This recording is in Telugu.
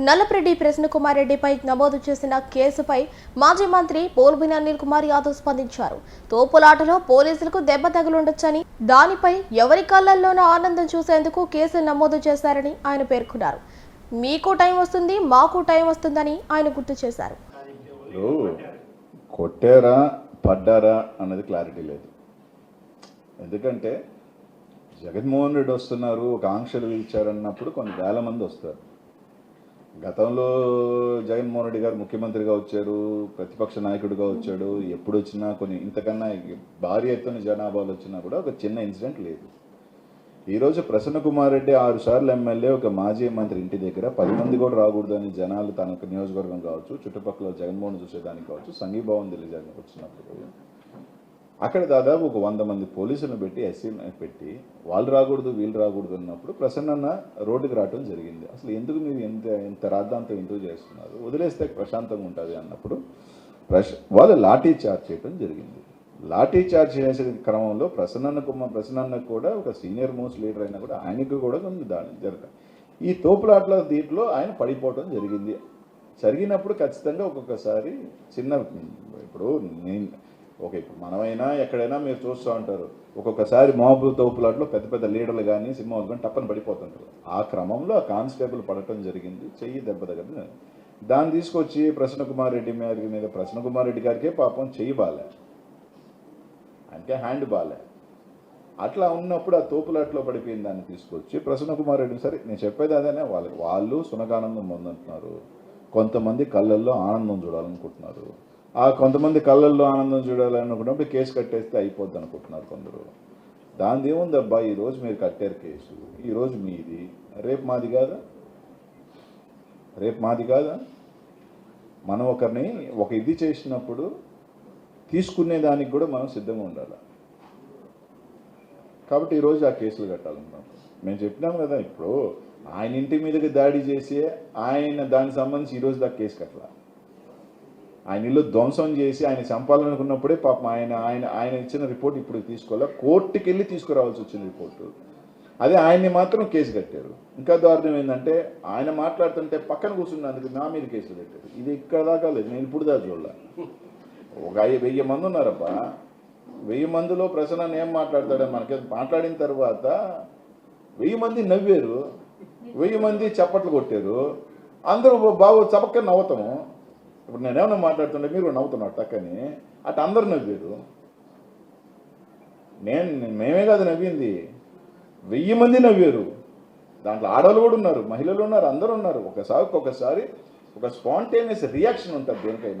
నల్లపరెడ్డి ప్రసన్నకుమార్ రెడ్డిపై నమోదు చేసిన కేసుపై మాజీ మంత్రి పోల్బిని అనిల్ కుమార్ యాదవ్ స్పందించారు. తోపులాటలో పోలీసులకు దెబ్బ తగులుండొచ్చని దానిపై ఎవరి కళ్ళల్లోనూ ఆనందం చూసేందుకు కేసు నమోదు చేశారని ఆయన పేర్కొన్నారు. మీకు టైం వస్తుంది మాకు టైం వస్తుందని ఆయన గుర్తు చేశారు. కొట్టారా పడ్డారా అన్నది క్లారిటీ లేదు. ఎందుకంటే జగన్మోహన్ రెడ్డి వస్తున్నారు ఒక ఆంక్షలు ఇచ్చారన్నప్పుడు కొన్ని వేల మంది వస్తారు. గతంలో జగన్మోహన్ రెడ్డి గారు ముఖ్యమంత్రిగా వచ్చారు ప్రతిపక్ష నాయకుడిగా వచ్చాడు. ఎప్పుడు వచ్చినా కొన్ని ఇంతకన్నా భారీ ఎత్తున జనాభాలు వచ్చినా కూడా ఒక చిన్న ఇన్సిడెంట్ లేదు. ఈరోజు ప్రసన్న కుమార్ రెడ్డి ఆరు సార్లు ఎమ్మెల్యే ఒక మాజీ మంత్రి ఇంటి దగ్గర. పది మంది కూడా రాకూడదు అని జనాలు తన నియోజకవర్గం కావచ్చు చుట్టుపక్కల జగన్మోహన్ చూసేదానికి కావచ్చు సంఘీభావం తెలియజేయడానికి వచ్చినప్పుడు అక్కడ దాదాపు ఒక వంద మంది పోలీసులను పెట్టి ఎస్సీని పెట్టి వాళ్ళు రాకూడదు వీళ్ళు రాకూడదు అన్నప్పుడు ప్రసన్న రోడ్డుకి రావడం జరిగింది. అసలు ఎందుకు మీరు ఎంత ఎంత రాద్దాంతం ఎందుకు చేస్తున్నారు? వదిలేస్తే ప్రశాంతంగా ఉంటుంది అన్నప్పుడు ప్రశ్ వాళ్ళు లాఠీ చార్జ్ చేయడం జరిగింది. లాఠీ చార్జ్ చేసే క్రమంలో ప్రసన్న కుమార్ ప్రసన్నకు కూడా ఒక సీనియర్ మోస్ట్ లీడర్ అయినా కూడా ఆయనకు కూడా కొన్ని దాడి జరగ ఈ తోపులాట్ల దీంట్లో ఆయన పడిపోవడం జరిగింది. జరిగినప్పుడు ఖచ్చితంగా ఒక్కొక్కసారి చిన్న ఇప్పుడు నేను ఓకే ఇప్పుడు మనమైనా ఎక్కడైనా మీరు చూస్తూ ఉంటారు. ఒక్కొక్కసారి మోబు తోపులాట్లో పెద్ద పెద్ద లీడర్లు కానీ సింహాలు కానీ టప్పని పడిపోతుంటారు. ఆ క్రమంలో ఆ కానిస్టేబుల్ పడటం జరిగింది. చెయ్యి దెబ్బ తగ్గదు దాన్ని తీసుకొచ్చి ప్రసన్న కుమార్ రెడ్డి గారి మీద ప్రసన్న కుమార్ రెడ్డి గారికే పాపం చెయ్యి బాలే. అంటే హ్యాండ్ బాలే. అట్లా ఉన్నప్పుడు ఆ తోపులాట్లో పడిపోయిన దాన్ని తీసుకొచ్చి ప్రసన్న కుమార్ రెడ్డి సరే నేను చెప్పేది అదేనే వాళ్ళకి వాళ్ళు సునకానందం పొందుతున్నారు కొంతమంది కళ్ళల్లో ఆనందం చూడాలనుకుంటున్నారు. ఆ కొంతమంది కళ్ళల్లో ఆనందం చూడాలనుకున్నప్పుడు కేసు కట్టేస్తే అయిపోద్ది అనుకుంటున్నారు కొందరు. దాని ఏముంది అబ్బా ఈరోజు మీరు కట్టారు కేసు ఈరోజు మీది. రేపు మాది కాదా? రేపు మాది కాదా? మనం ఒకరిని ఒక ఇది చేసినప్పుడు తీసుకునే దానికి కూడా మనం సిద్ధంగా ఉండాలి? కాబట్టి ఈరోజు ఆ కేసులు కట్టాలనుకున్నాం మేము చెప్పినాం కదా ఇప్పుడు ఆయన ఇంటి మీదకి దాడి చేసి ఆయన దానికి సంబంధించి ఈరోజు దాకా కేసు కట్టాలి. ఆయన ఇల్లు ధ్వంసం చేసి ఆయన చంపాలనుకున్నప్పుడే పాపం ఆయన ఆయన ఆయన ఇచ్చిన రిపోర్ట్ ఇప్పుడు తీసుకోవాలి? కోర్టుకి వెళ్ళి తీసుకురావాల్సి వచ్చిన రిపోర్టు. అదే ఆయన్ని మాత్రం కేసు కట్టారు. ఇంకా దారుణం ఏంటంటే ఆయన మాట్లాడుతుంటే పక్కన కూర్చున్నందుకు నా మీద కేసులు కట్టారు. ఇది ఇక్కడ దాకా లేదు. నేను ఇప్పుడు దాకా చూడలే. ఒక వెయ్యి మంది ఉన్నారబ్బా. వెయ్యి మందిలో ప్రసన్న ఏం మాట్లాడతాడని మనకి మాట్లాడిన తర్వాత వెయ్యి మంది నవ్వారు. వెయ్యి మంది చప్పట్లు కొట్టారు. అందరూ బాగు చపక్క నవ్వుతాము. ఇప్పుడు నేనేమన్నా మాట్లాడుతుంటే మీరు నవ్వుతున్నారు టక్కని. అటు అందరు నవ్వారు. నేను మేమే కాదు నవ్వింది. వెయ్యి మంది నవ్వారు. దాంట్లో ఆడవాళ్ళు కూడా ఉన్నారు మహిళలు ఉన్నారు అందరూ ఉన్నారు. ఒకసారి ఒకసారి ఒక స్పాంటేనియస్ రియాక్షన్ ఉంటుంది దేనికైనా